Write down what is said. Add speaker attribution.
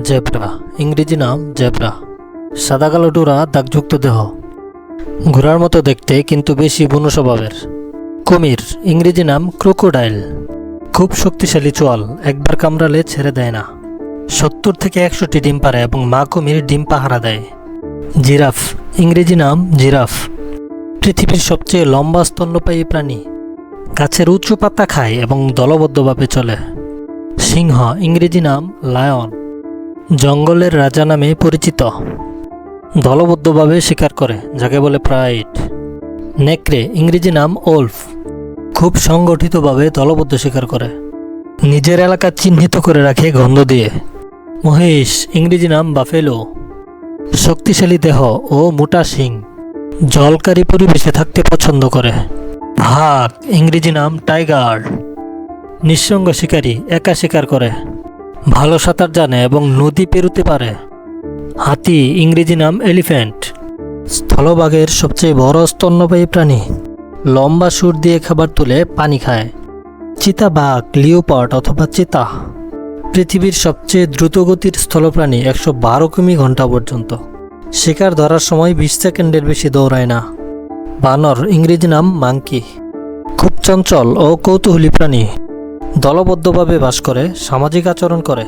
Speaker 1: Zebra, ইংরেজি নাম zebra. সাদা কালো ডোরা দাগযুক্ত দেহ। ঘোড়ার মতো দেখতে, কিন্তু বেশি বুনো স্বভাবের। কুমির, ইংরেজি নাম ক্রোকোডাইল। খুব শক্তিশালী চোয়াল, একবার কামড়ালে ছেড়ে দেয় না। সত্তর থেকে একশোটি ডিম পারে এবং মা কুমির ডিম পাহারা দেয়। জিরাফ, ইংরেজি নাম জিরাফ। পৃথিবীর সবচেয়ে লম্বা স্তন্যপায়ী প্রাণী। গাছের উঁচু পাতা খায় এবং দলবদ্ধভাবে চলে। সিংহ, ইংরেজি নাম লায়ন। জঙ্গলের রাজা নামে পরিচিত। দলবদ্ধভাবে শিকার করে, যাকে বলে প্রাইড। নেকড়ে, ইংরেজি নাম ওলফ। খুব সংগঠিতভাবে দলবদ্ধ শিকার করে। নিজের এলাকা চিহ্নিত করে রাখে গন্ধ দিয়ে। মহেশ, ইংরেজি নাম বাফেলো। শক্তিশালী দেহ ও মোটা শিং। জলকারী পরিবেশে থাকতে পছন্দ করে। ভাগ, ইংরেজি নাম টাইগার। নিঃসঙ্গ শিকারী, একা শিকার করে। ভালো সাঁতার জানে এবং নদী পেরুতে পারে। হাতি, ইংরেজি নাম এলিফ্যান্ট। স্থলভাগের সবচেয়ে বড় স্তন্যপায়ী প্রাণী। লম্বা সুর দিয়ে খাবার তুলে পানি খায়। চিতা বাঘ, লিওপার্ড অথবা চিতা। পৃথিবীর সবচেয়ে দ্রুতগতির স্থলপ্রাণী একশো বারো কিমি ঘণ্টা পর্যন্ত। শিকার ধরার সময় বিশ সেকেন্ডের বেশি দৌড়ায় না। বানর, ইংরেজি নাম মাংকি। খুব চঞ্চল ও কৌতূহলী প্রাণী। দলবদ্ধভাবে বাস করে সামাজিক আচরণ করে।